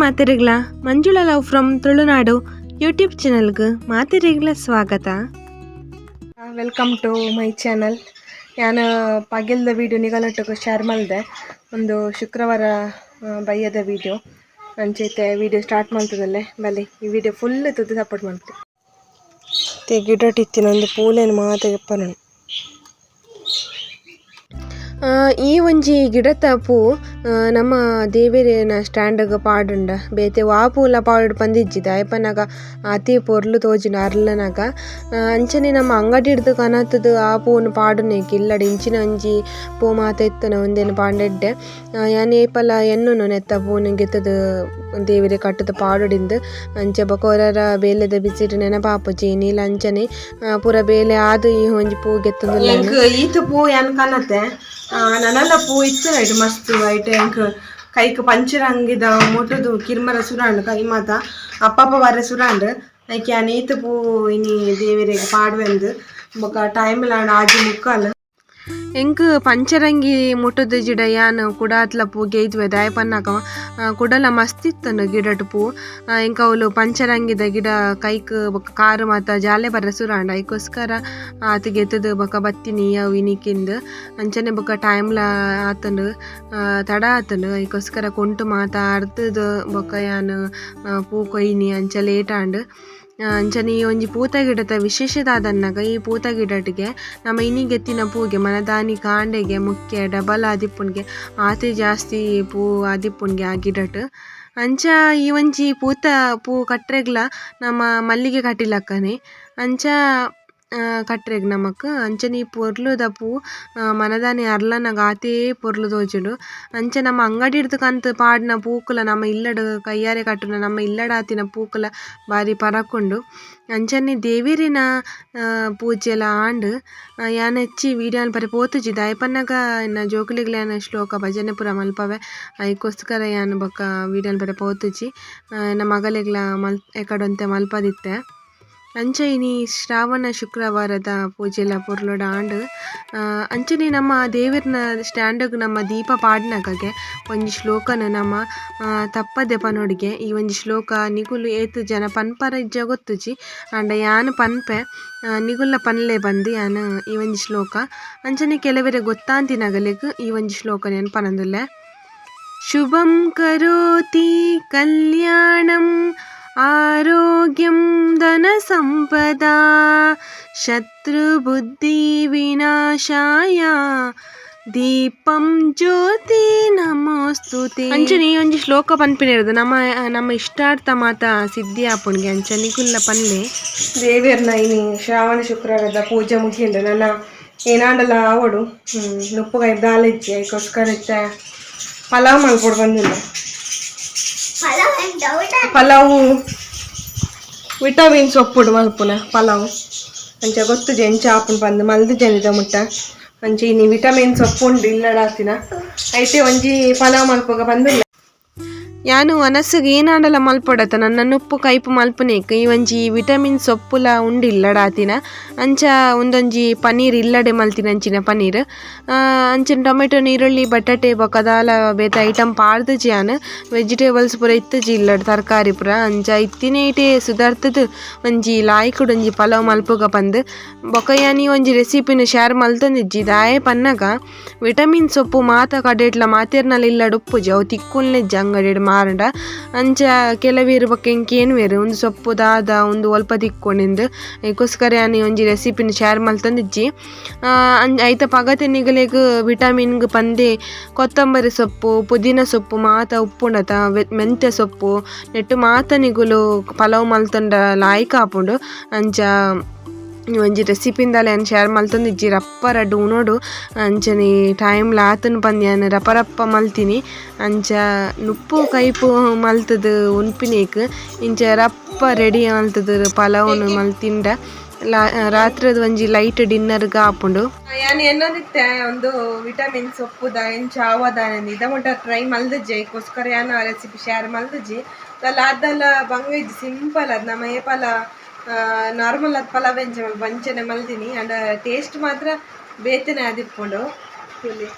Hi Manjula Manjula love from Tulunadu YouTube ಚಾನಲ್ಗೆ ಮಾತಿರಿಗ್ಲ ಸ್ವಾಗತ. Welcome to my channel. ನಾನು ಪಗಿಲ್ದ ವೀಡಿಯೋ ನಿಗಲಟ್ಟಕ್ಕೆ ಶೇರ್ ಮಾಡಿದೆ. ಒಂದು ಶುಕ್ರವಾರ ಬೈಯದ ಬಯ್ಯದ ವೀಡಿಯೋ ಅಂಚೈತೆ ವೀಡಿಯೋ ಸ್ಟಾರ್ಟ್ ಮಾಡ್ತದಲ್ಲೇ ಬಲಿ ಈ ವಿಡಿಯೋ ಫುಲ್ ತುದ್ದು ಸಪೋರ್ಟ್ ಮಾಡ್ತೀವಿ ಗಿಡ ನಂದು ಒಂದು ಪೂಲೇನು ಮಾತಾಗಪ್ಪ ನಾನು. ಈ ಒಂಜಿ ಗಿಡತ ಪೂ ನಮ್ಮ ದೇವೆರೆನ ಸ್ಟ್ಯಾಂಡಗ ಪಾಡುಂಡ. ಬೇತೆ ವಾ ಪೂಲ ಪಂದಿಜ್ಜಿದ. ಅಯ್ಪನಗ ಅತಿ ಪೊರ್ಲು ತೋಜಿನ ಅರ್ಲನಗ. ಅಂಚನೆ ನಮ್ಮ ಅಂಗಡಿಡ್ದು ಕನತದು ಆ ಪೂನು ಪಾಡುನೇಕ್. ಇಲ್ಲಡ ಇಂಚಿನ ಒಂಜಿ ಪೂ ಮಾತ ಇತ್ತನ ಒಂದೇನು ಪಾಂಡೆಡ್ಡೆ. ಯಾನ್ ಏಪಲ ಎನ್ನುನು ನೆತ್ತ ಪೂನು ಗೆತ್ತದು ದೇವೆರೆ ಕಟ್ಟದ ಪಾಡುಡಿಂದು. ಅಂಚೆ ಬಕೋರರ ಬೇಲೆದ ಬಿಸಿಟ್ ನೆನಪಾಪುಜಿ ನೀಲ ಅಂಚನೆ ಪೂರ ಬೇಲೆ ಆದು ಈ ಒಂಜಿ ಪೂ ಗೆತ್ತದ ಪೂ ಕಾಣತ್ತೆ ನನಲ ಪೂ ಇತ್ತು ಐಟ್ ಮಸ್ತ್ ಐಟ್ ಎಂಕ್ ಕೈಕ್ ಪಂಚರಂಗಿದ ಮೊಟುದು ಕಿರ್ಮರ ಸುರಾಂಡ್ ಕೈ ಮಾತ ಅಪ್ಪಪ್ಪ ವರ ಸುರಾಂಡ್ ಐಕೆ ಆ ನೀತ ಪೂ ಇನಿ ದೇವೆರೆಗ್ ಪಾಡ್ವೆಂದು ಬೊಕ ಟೈಮ್ ಲಾಂಡ್ ಆಜಿ ಮುಕ್ಕಾಲ್ ಎಂಕ್ ಪಂಚರಂಗಿ ಮುಟ್ಟದ ಜಿಡ ಯಾನ್ ಕುಡಾತ್ಲ ಪೂ ಗೇಜ್ವೆ ದಾಯಪನ್ನಾಕ? ಕುಡಲ ಮಸ್ತ್ ಇತ್ತನು ಗಿಡಟ್ ಪೂ. ಎಂಕ ಅವಲು ಪಂಚರಂಗಿದ ಗಿಡ ಕೈಕ್ ಬೊಕ ಕಾರು ಮಾತ ಜಾಲೆ ಬರ್ರೆ ಸುರಾಂಡ. ಐಕೋಸ್ಕರ ಆತ್ ಬಕ ಬೊಕ ಬತ್ತಿನಿ ಅವು ಇನಿಕಿಂದ್. ಅಂಚನೆ ಬೊಕ ಟೈಮ್ಲ ಆತುಂಡು ತಡ ಆತುಂಡು ಐಕೋಸ್ಕರ ಕುಂಟು ಮಾತ ಅರ್ಧದ ಬೊಕ ಯಾನ್ ಪೂ ಕೊಯ್ನಿ ಅಂಚ ಲೇಟ್ ಆಂಡ್. ಅಂಚನೆ ಈ ಒಂಜಿ ಪೂತ ಗಿಡದ ವಿಶೇಷದಾದನ್ನಗ ಈ ಪೂತ ಗಿಡಟಿಗೆ ನಮ್ಮ ಇನಿಗೆತ್ತಿನ ಪೂಗೆ ಮನದಾನಿ ಕಾಂಡೆಗೆ ಮುಖ್ಯ ಡಬಲ್ ಆದಿಪ್ಪುನ್ಗೆ ಆತಿ ಜಾಸ್ತಿ ಪೂ ಆದಿಪ್ಪುನ್ಗೆ ಆ ಗಿಡಟ್ ಅಂಚ, ಈ ಒಂಜಿ ಪೂತ, ಪೂ ಕಟ್ರೆಗ್ಲ ನಮ್ಮ ಮಲ್ಲಿಗೆ ಕಟ್ಟಿಲಕ್ಕನೆ. ಅಂಚ ಕಟ್ರೆಗ್ ನಮಕ್ ಅಂಚನೆ ಈ ಪೊರ್ಲುದ ಪೂ ಆ, ಮನದಾನಿ ಅರ್ಲನಗ ಆತೇ ಪೊರ್ಲು ತೋಜುಂಡು ಅಂಚ ನಮ್ಮ ಅಂಗಡಿ ಹಿಡ್ದು ಕಂತ್ ಪಾಡ್ನ ಪೂಕುಲ ನಮ್ಮ ಇಲ್ಲಡ್ ಕೈಯಾರೆ ಕಟ್ಟುನ ನಮ್ಮ ಇಲ್ಲಡ ಆತಿನ ಪೂಕುಲ ಬಾರಿ ಪರಕುಂಡು ಅಂಚನೆ ದೇವೆರಿನ ಆ, ಪೂಜೆಲ ಆಂಡ್ ಆ, ಯಾನ್ ಹೆಚ್ಚಿ ವಿಡಿಯೋನ್ ಪರಿ ಪೋತುಜಿ ದಾಯಪನ್ನಗ ಇನ್ನ ಜೋಕುಲಿಗ್ಲ ಯಾನ್ ಶ್ಲೋಕ ಭಜನೆ ಪೂರ ಮಲ್ಪವೆ ಐಕೋಸ್ಕರ ಯಾನ್ ಬೊಕ ವಿಡಿಯೋನ್ ಪರಿ ಪೋತುಜಿ ಆ, ನಮ್ಮ ಮಗಲಿಗ್ಲ ಮಲ್ ಎಕಡೊಂತೆ ಮಲ್ಪದಿತ್ತೆ ಅಂಚ ಇನಿ ಶ್ರಾವಣ ಶುಕ್ರವಾರದ ಪೂಜೆಲ ಪೊರ್ಲುಡ ಆಂಡ್ ಅಂಚನಿ ನಮ್ಮ ದೇವೆರ್ನ ಸ್ಟ್ಯಾಂಡಗ್ ನಮ್ಮ ದೀಪ ಪಾಡ್ನಗಗೆ ಒಂಜಿ ಶ್ಲೋಕನ ನಮ್ಮ ತಪ್ಪದೆ ಪನೊಡಿಗೆ ಈ ಒಂಜಿ ಶ್ಲೋಕ ನಿಗುಲು ಏತ್ ಜನ ಪನ್ಪರ ಇಜ್ಜ ಗೊತ್ತುಜಿ. ಆಂಡ ಯಾನ್ ಪನ್ಪೆ ನಿಗುಲ್ಲ ಪನ್ಲೆ ಬಂದು ಯಾನ್ ಈ ಒಂಜಿ ಶ್ಲೋಕ. ಅಂಚನೆ ಕೆಲವೆರೆ ಗೊತ್ತಾಂತಿನಗಲೆಗ್ ಈ ಒಂಜಿ ಶ್ಲೋಕ ಪನಂದುಲ್ಲೆ ಶುಭಂ ಕರೋತಿ ಕಲ್ಯಾಣಂ ಆರೋಗ್ಯಂ ಧನ ಸಂಪದಾ ಶತ್ರು ಬುದ್ಧಿ ವಿನಾಶಾಯ ದೀಪಂ ಜ್ಯೋತಿ ನಮೋಸ್ತುತೆ ಅಂಚನೆ ಈ ಒಂಜಿ ಶ್ಲೋಕ ಪನ್ಪಿನಿರೋದು ನಮ್ಮ ನಮ್ಮ ಇಷ್ಟಾರ್ಥ ಮಾತ ಸಿದ್ಧಿ ಆಪುಣ್ಗೆ ಅಂಚ ನಿಗುಲ್ಲ ಪನ್ಲೆ ದೇವಿಯರ್ನ ಇನಿ ಶ್ರಾವಣ ಶುಕ್ರವಾರದ ಪೂಜೆ ಮುಗಿಯಂಡು ನನ್ನ ಏನಾಂಡಲ ಆವಡು ನುಪ್ಪುಗಾಯಿ ದಾಲಿಜ್ಜಿ ಅದಕ್ಕೋಸ್ಕರ ಇತ್ತೆ ಪಲಾವ್ ಮಾಡ್ಕೊಡು ಬಂದಿಲ್ಲ ಪಲಾವು ವಿಟಮಿನ್ ಸೊಪ್ಪುಡು ಮಲ್ಪುನ, ಪಲಾವು. ಅಂಚ ಗೊತ್ತು ಎಂಚ ಆಪುನ್ ಬಂದು, ಮಲ್ದು ಜನಿದ ಮುಟ್ಟ. ಅಂಚ ಇನಿ ವಿಟಮಿನ್ ಸೊಪ್ಪುಂಡು ಇಲ್ಲಡಾತಿನ. ಐತೆ ಒಂಜಿ ಪಲಾವ್ ಮಲ್ಪಗ ಬಂದಿಲ್ಲ. ಯಾನು ಅನಸ್ಸಿಗೆ ಏನಾಂಡಲ ಮಲ್ಪೊಡತ? ನನ್ನ ಉಪ್ಪು ಕೈಪು మల్పునేక్ ಒಂಜಿ ವಿಟಮಿನ್ ಸೊಪ್ಪುಲ ಉಂಡಿಲ್ಲಡಾತಿನ ಅಂಚ ಒಂದೊಂಜಿ ಪನ್ನೀರ್ ಇಲ್ಲಡೆ ಮಲ್ತಿನ ಅಂಚಿನ ಪನೀರ್. ಆ, ಅಂಚಿನ ಟೊಮೆಟೊ ನೀರುಳ್ಳಿ ಬಟಾಟೆ ಬೊಕದಾಲ ಬೇತ ಐಟಮ್ ಪಾಡ್ದಜಿ ಯಾನ್ ವೆಜಿಟೇಬಲ್ಸ್ ಪೂರ ಇತ್ತಜಿ ಇಲ್ಲಡ್ ತರಕಾರಿ ಪೂರ. ಅಂಚ ಇತ್ತಿನ ಇಟೆ ಸುಧಾರ್ತದ. ಒಂಜಿ ಲಾಯ್ಕುಡು ಒಂಜಿ ಪಲಾವ್ ಮಲ್ಪುಗ ಪಂದ್. ಬೊಕ ಯಾನಿ ಒಂಜಿ ರೆಸಿಪಿನ ಶೇರ್ ಮಲ್ತಂದಿಜ್ಜಿ ದಾಯೆ ಪನ್ನಗ. ವಿಟಮಿನ್ ಸೊಪ್ಪು ಮಾತ ಕಡೆಟ್ಲ ಮಾತೆರ್ನಲ ಇಲ್ಲಡ್ ಉಪ್ಪುಜಿ ಅವು ತಿಕ್ಕುಲ್ನೆಜ್ಜಿ ಅಂಗಡಿಡ್ ಮಾರಂಡ. ಅಂಚ ಕೆಲವೇರು ಬೊಕ ಏನು ಬೇರೆ ಒಂದು ಸೊಪ್ಪು, ದಾದ, ಒಂದು ಒಲ್ಪ ತಿಕ್ಕೊಂಡಿಂದು. ಅದಕ್ಕೋಸ್ಕರ ನಾನು ಒಂಜಿ ರೆಸಿಪಿನ ಶೇರ್ ಅಂಜ, ಐತ ಪಗತೆ ನಿಗಲೆಗ್ ವಿಟಮಿನ್ಗ್ ಪಂದೆ ಕೊತ್ತಂಬರಿ ಸೊಪ್ಪು, ಪುದೀನ ಸೊಪ್ಪು, ಮಾತ ಉಪ್ಪುಂಡತ ಮೆಂತೆ ಮೆಂತ್ಯ ಸೊಪ್ಪು, ನೆಟ್ಟು ಮಾತ ನಿಗುಲು ಪಲಾವ್ ಮಲ್ತಂಡ ಲಾಯ್ಕ್ ಆಪುಂಡು ಅಂಚ ಒಂಜಿ ರೆಸಿಪಿಂದಲ ಅನ್ ಶೇರ್ ಮಲ್ತೊಂದಿಜ್ಜಿ ರಪ್ಪ ರಡ್ಡು ಉನೊಡು ಅಂಚನೆ ಟೈಮ್ ಲಾತನ್ ಪಂದ್ಯ ಯಾನ್ ರಪ ರಪ್ಪ ಮಲ್ತಿನಿ. ಅಂಚ ನುಪ್ಪು ಕೈಪು ಮಲ್ತದು ಉನ್ಪಿನೇಕ್ ಇಂಚ ರಪ್ಪ ರೆಡಿ ಮಲ್ತದು ಪಲಾವ್ನು ಮಲ್ತಿಂಡ ರಾತ್ರಿದ ಒಂಜಿ ಲೈಟ್ ಡಿನ್ನರ್ ಆಪುಂಡು. ಯಾನ್ ಎನ್ನೊಂದಿತ್ತೆ, ಒಂದು ವಿಟಮಿನ್ ಸೊಪ್ಪುದ ಎಂಚ ಆವದ ಇದ ಮಟ್ಟ ಟ್ರೈ ಮಲ್ದಜ್ಜಿ ಅದಕ್ಕೋಸ್ಕರ ಯಾನ್ ಆ ರೆಸಿಪಿ ಶೇರ್ ಮಲ್ದಜ್ಜಿ ಅಲ್ಲ ಅದಲ್ಲ ಬಂಗ್ವೆಜ್ ಸಿಂಪಲ್ ಅದು ನಮ್ಮ ಏಪಲ ನಾರ್ಮಲ್ ಅದು ಪಲಾವ್ ಎಂಚ ಬಂಚನೆ ಮಲ್ದಿನಿ ಅಂಡ್ ಟೇಸ್ಟ್ ಮಾತ್ರ ಬೇತನೆ ಆದಿಪ್ಪುಂಡು ಫುಲ್ಲಿ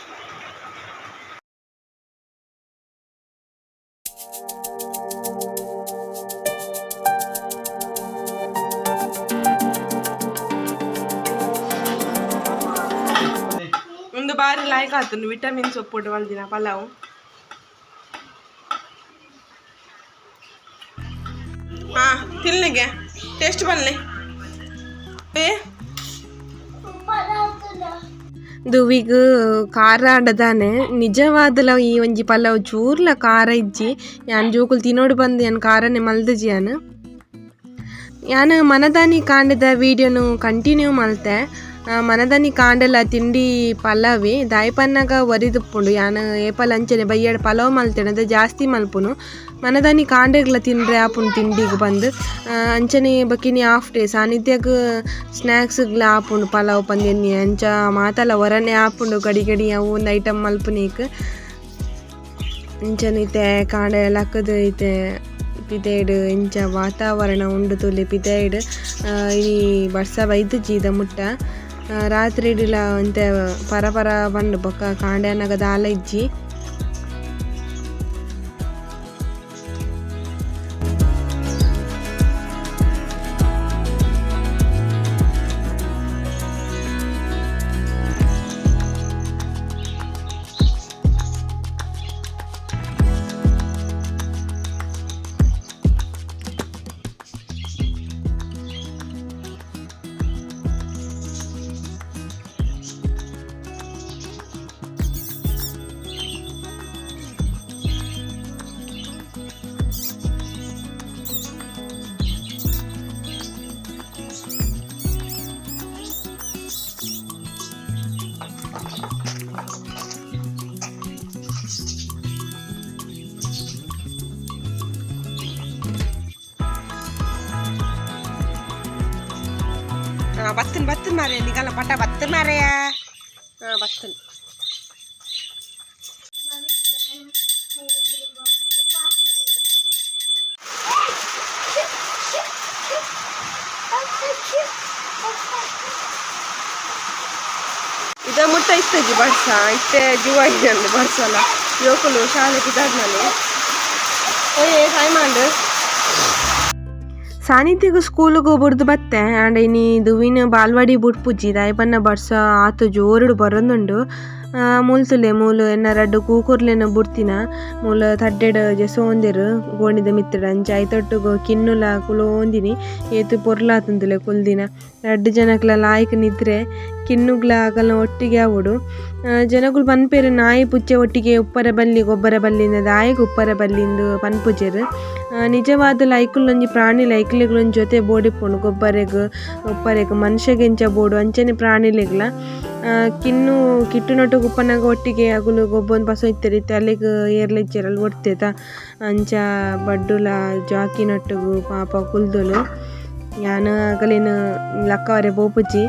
ಒಂದು ಬಾರಿ ಲಾಯ್ಕ್ ಆತನು ವಿಟಮಿನ್ ಸೊಪ್ಪು ದಿನ ಪಲಾವ್ ಟೇಸ್ಟ್ ಬನ್ನಿ. ಏ? ಖಾರ ಆಡದಾನೆ. ನಿಜವಾದಲ ಈ ಒಂಜಿ ಪಲಾವ್ ಚೂರ್ಲ ಖಾರ ಇಜ್ಜಿ. ಯಾನ್ ಜೋಕುಲು ತಿನ್ನೋಡು ಬಂದು ಯಾನ್ ಖಾರನೆ ಮಲ್ದಜಿ ಯಾನ್. ಯಾನ್ ಮನದಾನಿ ಕಾಂಡದ ವಿಡಿಯೋನು ಕಂಟಿನ್ಯೂ ಮಲ್ತೆ. ಆ, ಮನದಾನಿ ಕಾಂಡಲ ತಿಂಡಿ ಪಲಾವಿ ದಾಯಪನ್ನಾಗ ಒರಿದುಪ್ಪುಂಡು ಯಾನ್ ಏಪಲ್ ಅಂಚನೆ ಬಯ್ಯಡ್ ಪಲಾವ್ ಮಲ್ತೇನೆ ಅದು ಜಾಸ್ತಿ ಮಲ್ಪುನು. ಮನದಾನಿ ಕಾಂಡೆಗ್ಲ ತಿಂಡ್ರೆ ಆಪುಂಡು ತಿಂಡಿಗ್ ಬಂದು ಅಂಚನೆ ಬಕಿನಿ ಹಾಫ್ ಡೇ ಸಾನಿಧ್ಯಾಗ ಸ್ನ್ಯಾಕ್ಸ್ಗ್ಲ ಆಪುಂಡು ಪಲಾವ್ ಪಂದ್ಯನಿ ಅಂಚ ಮಾತಲ ಹೊರನೆ ಆಪುಂಡು ಗಡಿ ಗಡಿ ಅವು ಒಂದು ಐಟಮ್ ಮಲ್ಪುನೀಕ್. ಇತ್ತೆ ಕಾಂಡೆ ಲಕ್ಕದ ಐತೆ ಪಿದೈಡ್ ಇಂಚ ವಾತಾವರಣ ಉಂಡು ತುಲೆ ಪಿದೇಡ್ ಈ ವರ್ಷ ಬೈದು ಜೀದ ಮುಟ್ಟ. ಆ, ರಾತ್ರಿ ಇಡಿಲ ಅಂತ ಪರ ಪರ ಬಂಡು ಬೊಕ್ಕ ಕಾಂಡೆ ಅನ್ನಗ ದಾಲ ಇಜ್ಜಿ. ಬತ್ತನ್ ಬತ್ತನ್ ಮಾರೆ ನಿಗಲ್ಲ ಪಟ ಬತ್ತನ್ ಮಾರೆಯ ಹಾ ಬತ್ತನ್ ಇದ ಮುಟ್ಟ ಇತ್ತಜಿ ಬಡ್ಸ ಇತ್ತೆ ಜೀವ ಇದೆ ಬಡ್ಸಲ್ಲ ಯೋಕುಲು ಶಾಲೆ ಬಿದ್ದಾದ್ಮೇಲೆ ಓಯ್ ಹಾಯ್ ಮಾಡು ಸಾನಿಧ್ಯಗ ಸ್ಕೂಲಿಗೆ ಬುಡ್ದು ಬತ್ತೆ. ಆಂಡ ಇನಿ ದುವಿನ ಬಾಲ್ವಾಡಿ ಬುಡ್ಪುಜ್ಜಿ ದಾಯಪನ್ನ ಬರ್ಸ ಆತು ಜೋರುಡು ಬರೊಂದುಂಡು. ಆ, ಮೂಲ್ತುಲೆ ಮೂಲು ಎನ್ನ ರಡ್ಡು ಕೂಕುರ್ಲೆನ ಬುಡ್ತಿನ. ಮೂಲ ತಡ್ಡೆಡ್ ಜೆಸೋಂದೆರ್ ಗೋಣಿದ ಮಿತ್ತಡ ಅಂಚ ಐತೊಟ್ಟುಗು ಕಿನ್ನುಲ ಕುಲೋಂದಿನಿ. ಏತು ಪೊರ್ಲಾತುಂದುಲೆ ಕುಲ್ದಿನ. ರಡ್ಡು ಜನಕ್ಲ ಲಾಯ್ಕ್ ನಿದ್ರೆ ಕಿನ್ನುಗ್ಲ ಅಕಲ್ನ ಒಟ್ಟಿಗೆ ಆವುಡು. ಜನೊಕುಲು ಪನ್ಪೆರ್ ನಾಯಿ ಪುಚ್ಚೆ ಒಟ್ಟಿಗೆ ಉಪ್ಪರ ಬಲ್ಲಿ, ಗೊಬ್ಬರ ಬಲ್ಲಿಂದ, ದಾಯೆಗ್ ಉಪ್ಪರ ಬಲ್ಲಿಂದು ಪನ್ಪುಜೆರ್ ನಿಜವಾದ್ ಲೈಕುಲೊಂಜಿ ಪ್ರಾಣಿ ಲೈಕ್ಲೆಗ್ಲೊಂಜಿ ಜೊತೆ ಬೋಡಿಪ್ಪುಂಡು ಗೊಬ್ಬರೆಗ್, ಉಪ್ಪರೆಗ್ ಮನುಷ್ಯಗೆಂಚ ಬೋಡು, ಅಂಚನೆ ಪ್ರಾಣಿಲೆಗ್ಲ. ಕಿನ್ನು ನೊಟ್ಟು ಉಪ್ಪನಾಗ ಒಟ್ಟಿಗೆ ಅಗುಲು ಗೊಬ್ಬೊಂದು ಪಸ ಇತ್ತರಿತ್ತೆ ಅಲ್ಲಿಗ್ ಅಲ್ಲಿ ಒಡ್ತೇತ ಅಂಚ ಬಡ್ಡುಲ ಜಾಕಿನೊಟ್ಟುಗು ಪಾಪ ಕುಲ್ದೊಲು. ಯಾನ ಅಕಲಿನ ಲಕ್ಕವರೆ ಬೋಪುಜಿ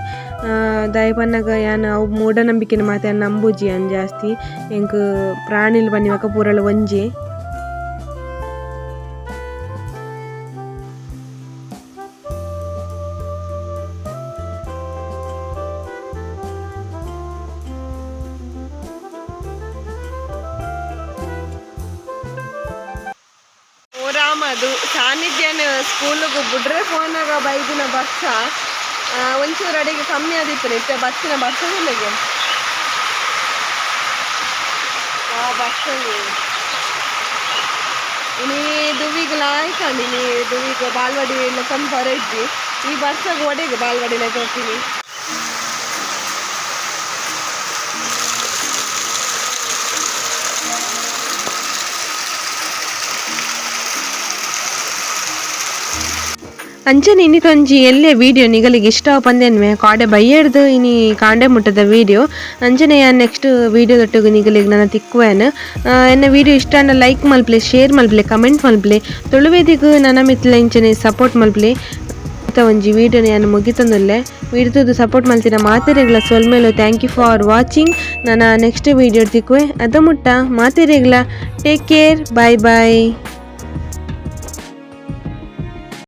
ದಯಪನ್ನಗ ಯಾನ ಅವು ಮೂಢನಂಬಿಕೆನ ಮಾತೆ ನಂಬುಜಿ ಅನ್ ಜಾಸ್ತಿ. ಎಂಕ್ ಪ್ರಾಣಿಲ್ ಬನ್ನಿವಕ ಪೂರಲ ಒಂಜಿ. ಅದು ಸಾನ್ನಿಧ್ಯನ ಸ್ಕೂಲಿಗೆ ಬಿಡ್ರೆ ಫೋನಾಗ ಬೈದಿನ ಬಸ್ಸ ಒಂಚೂರು ಅಡಿಗೆ ಕಮ್ಮಿ ಆದಿತ್ತು ಇತ್ತೆ ಬಸ್ಸಿನ ಬಸ್ಸದಿಲ್ಲಿಗೆ ಆ ಬಸ್ ಇನಿ ದುವಿಗೆ ಲಾಯ್ಕಂಡು ಇನಿ ದುವಿಗೆ ಬಾಲ್ವಾಡಿ ಲೆಕ್ಕನ್ ಬರ ಇದ್ದಿ ಈ ಬಸ್ಸಾಗ ಒಡೆಗೆ ಬಾಲ್ವಾಡಿನ ಲೆಕ್ಕ ಅಂಚನೆ ಇನ್ನಿತೊಂಜಿ ಎಲ್ಲೆ ವಿಡಿಯೋ ನಿಗಲಿಗೆ ಇಷ್ಟ ಪಂದೆನ್ವೆ ಕಾಡೆ ಬೈಯಡ್ದು ಇನಿ ಕಾಂಡೆ ಮುಟ್ಟದ ವಿಡಿಯೋ ಅಂಚನೆ ಯಾನ್ ನೆಕ್ಸ್ಟ್ ವಿಡಿಯೋ ದೊಟ್ಟಿಗೆ ನಿಗಲಿಗೆ ನನ್ನ ತಿಕ್ಕುವೇನು. ಎನ್ನ ವಿಡಿಯೋ ಇಷ್ಟ ಅಂಡ ಲೈಕ್ ಮಲ್ಪ್ಲೆ ಶೇರ್ ಮಲ್ಪ್ಲೆ ಕಮೆಂಟ್ ಮಲ್ಪ್ಲೆ. ತುಳುವೇದಿಗೂ ನನ್ನ ಮಿತ್ಲ ಇಂಚನೆ ಸಪೋರ್ಟ್ ಮಲ್ಪ್ಲೆ. ಅಂತ ಒಂಜಿ ವಿಡಿಯೋನ ನಾನು ಮುಗಿತಂದಲ್ಲೇ. ವಿಡಿಯೋದು ಸಪೋರ್ಟ್ ಮಲ್ತಿನ ಮಾತೆರೆಗ್ಲ ಸೊಲ್ಮೇಲು ಥ್ಯಾಂಕ್ ಯು ಫಾರ್ ವಾಚಿಂಗ್ ನನ್ನ ನೆಕ್ಸ್ಟ್ ವೀಡಿಯೋ ತಿಕ್ಕುವೆ. ಅದು ಮುಟ್ಟ ಮಾತೆರೆಗ್ಲ. ಟೇಕ್ ಕೇರ್ ಬಾಯ್ ಬಾಯ್